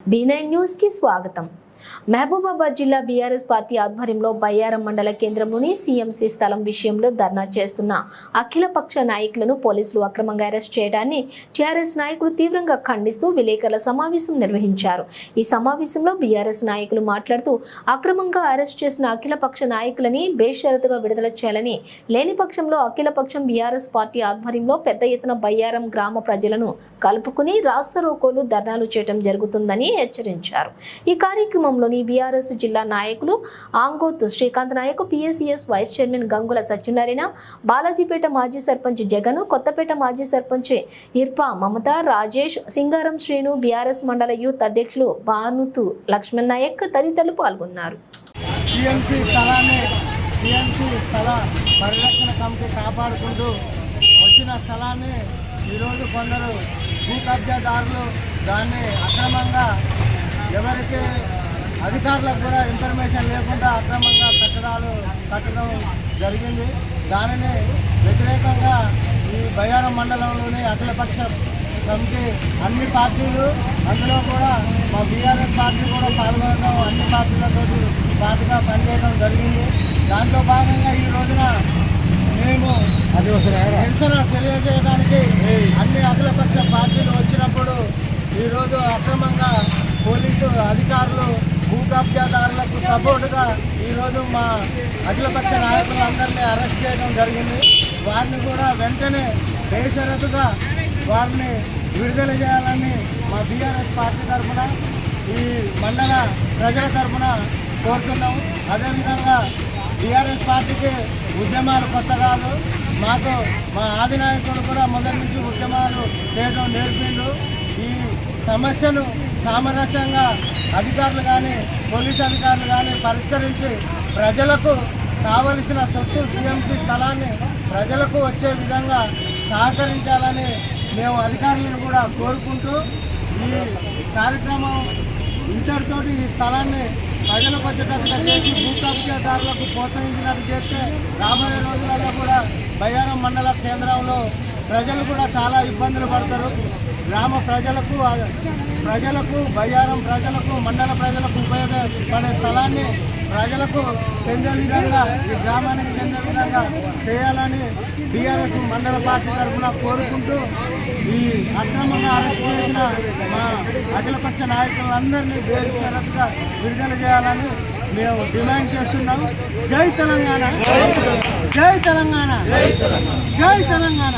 B nine news కి స్వాగతం మహబూబాబాద్ జిల్లా బీఆర్ఎస్ పార్టీ ఆధ్వర్యంలో బయ్యారం మండల కేంద్రంలోని సీఎంసీ స్థలం విషయంలో ధర్నా చేస్తున్న అఖిలపక్ష నాయకులను పోలీసులు అక్రమంగా అరెస్ట్ చేయడాన్ని టీఆర్ఎస్ నాయకులు తీవ్రంగా ఖండిస్తూ విలేకరుల సమావేశం నిర్వహించారు. ఈ సమావేశంలో బీఆర్ఎస్ నాయకులు మాట్లాడుతూ అక్రమంగా అరెస్ట్ చేసిన అఖిలపక్ష నాయకులని బేషరతుగా విడుదల చేయాలని లేని పక్షంలో అఖిలపక్షం బీఆర్ఎస్ పార్టీ ఆధ్వర్యంలో పెద్ద ఎత్తున బయ్యారం గ్రామ ప్రజలను కలుపుకుని రాస్తా రోకోలు ధర్నాలు చేయడం జరుగుతుందని హెచ్చరించారు. ఈ కార్యక్రమం కార్యక్రమంలోని బీఆర్ఎస్ జిల్లా నాయకులు Angoth Srikanth Nayak PSCS vice chairman Gangula Satyanarayana Balajipeta మాజీ సర్పంచ్ జగన్ కొత్తపేట మాజీ సర్పంచ్ ఇర్పా మమత రాజేష్ సింగారం శ్రీను బీఆర్ఎస్ మండల యూత్ అధ్యక్షులు భానుతు లక్ష్మణ్ నాయక్ తదితరులు పాల్గొన్నారు. టీఎంసీ స్థల పరిరక్షణ కమిటీ కాపాడుకుంటూ వచ్చిన స్థలాన్ని ఈరోజు కొందరు భూ కబ్జాదారులు దాన్ని అక్రమంగా అధికారులకు కూడా ఇన్ఫర్మేషన్ లేకుండా అక్రమంగా కట్టడాలు కట్టడం జరిగింది. దానిని వ్యతిరేకంగా ఈ బయ్యారం మండలంలోని అఖిలపక్ష కమిటీ అన్ని పార్టీలు అందులో కూడా మా బీఆర్ఎస్ పార్టీ కూడా పాల్గొనడం అన్ని పార్టీలతో పాటుగా పనిచేయడం జరిగింది. దాంట్లో భాగంగా ఈ రోజున మేము నిరసన తెలియజేయడానికి అన్ని అఖిలపక్ష పార్టీలు వచ్చినప్పుడు ఈరోజు అక్రమంగా పోలీసు అధికారులు కబ్జాదారులకు సపోర్టుగా ఈరోజు మా అఖిలపక్ష నాయకులందరినీ అరెస్ట్ చేయడం జరిగింది. వారిని కూడా వెంటనే బేషరతుగా వారిని విడుదల చేయాలని మా బీఆర్ఎస్ పార్టీ తరఫున ఈ మండల ప్రజల తరఫున కోరుతున్నాం. అదేవిధంగా బీఆర్ఎస్ పార్టీకి ఉద్యమాలు కొత్త కాదు. మాకు మా ఆదినాయకుడు కూడా మొదటి నుంచి ఉద్యమాలు చేయడం నేర్పిండు. ఈ సమస్యను సామరస్యంగా అధికారులు కానీ పోలీస్ అధికారులు కానీ పరిష్కరించి ప్రజలకు కావలసిన సొత్తు సిఎంసి స్థలాన్ని ప్రజలకు వచ్చే విధంగా సహకరించాలని మేము అధికారులను కూడా కోరుకుంటూ ఈ కార్యక్రమం ఇంతటితోటి ఈ స్థలాన్ని ప్రజలకు వచ్చేటట్టుగా చేసి భూ కబ్జాదారులకు ప్రోత్సహించినట్టు చేస్తే రాబోయే రోజులలో కూడా బయ్యారం మండల కేంద్రంలో ప్రజలు కూడా చాలా ఇబ్బందులు పడతారు. గ్రామ ప్రజలకు ప్రజలకు బయ్యారం ప్రజలకు మండల ప్రజలకు ఉపయోగపడే స్థలాన్ని ప్రజలకు చెందే విధంగా ఈ గ్రామానికి చెందే విధంగా చేయాలని బీఆర్ఎస్ మండల పార్టీ తరఫున కోరుకుంటూ ఈ అక్రమంగా అరెస్ట్ చేసిన మా అఖిలపక్ష నాయకులందరినీ వేరు షరతుగా విడుదల చేయాలని మేము డిమాండ్ చేస్తున్నాం. జై తెలంగాణ! జై తెలంగాణ! జై తెలంగాణ!